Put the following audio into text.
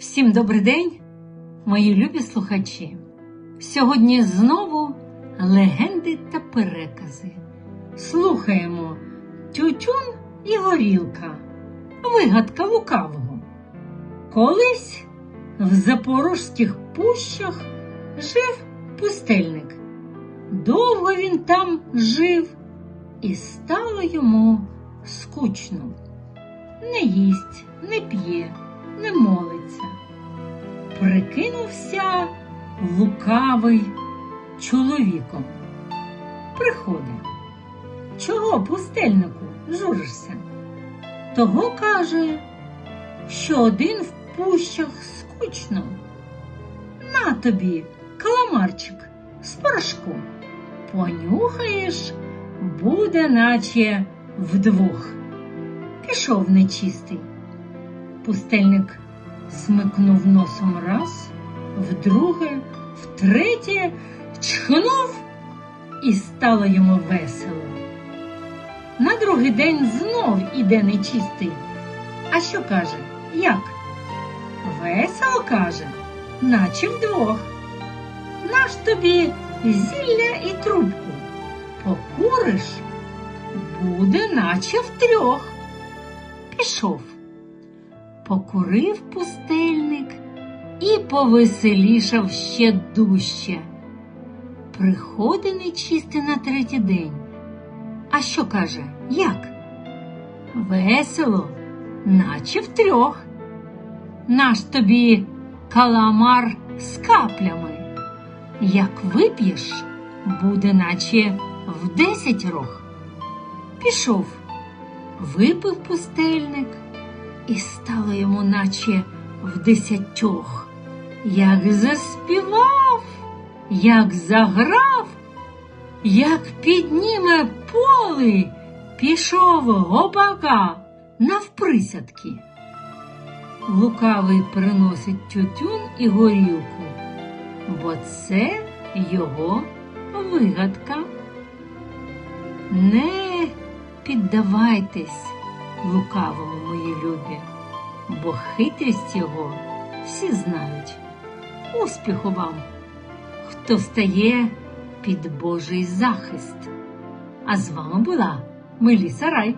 Всім добрий день, мої любі слухачі. Сьогодні знову легенди та перекази. Слухаємо Тютюн і горілка. Вигадка лукавого. Колись в запорожських пущах жив пустельник. Довго він там жив, і стало йому скучно. Не їсть, не п'є, не молиться. Прикинувся лукавий чоловіком. Приходить. Чого, пустельнику, журишся? Того каже, що один в пущах скучно. На тобі каламарчик з порошком. Понюхаєш, буде наче вдвох. Пішов нечистий. Пустельник смикнув носом раз, вдруге, втретє, чхнув і стало йому весело. На другий день знов іде нечистий. А що каже? Як? Весело каже, наче вдвох. Наш тобі зілля і трубку. Покуриш, буде наче втрьох. Пішов. Покурив пустельник і повеселішав ще дужче. Приходить нечистий на третій день. А що каже? Як? Весело, наче втрьох. Наш тобі каламар з каплями. Як вип'єш, буде наче в десять рог. Пішов, випив пустельник, і стало йому наче в десятьох. Як заспівав, як заграв, як підніме поли, пішов гопака навприсядки. Лукавий приносить тютюн і горілку, бо це його вигадка. Не піддавайтесь лукавому, мої любі, бо хитрість його всі знають. Успіху вам, хто стає під Божий захист. А з вами була Меліса Рай.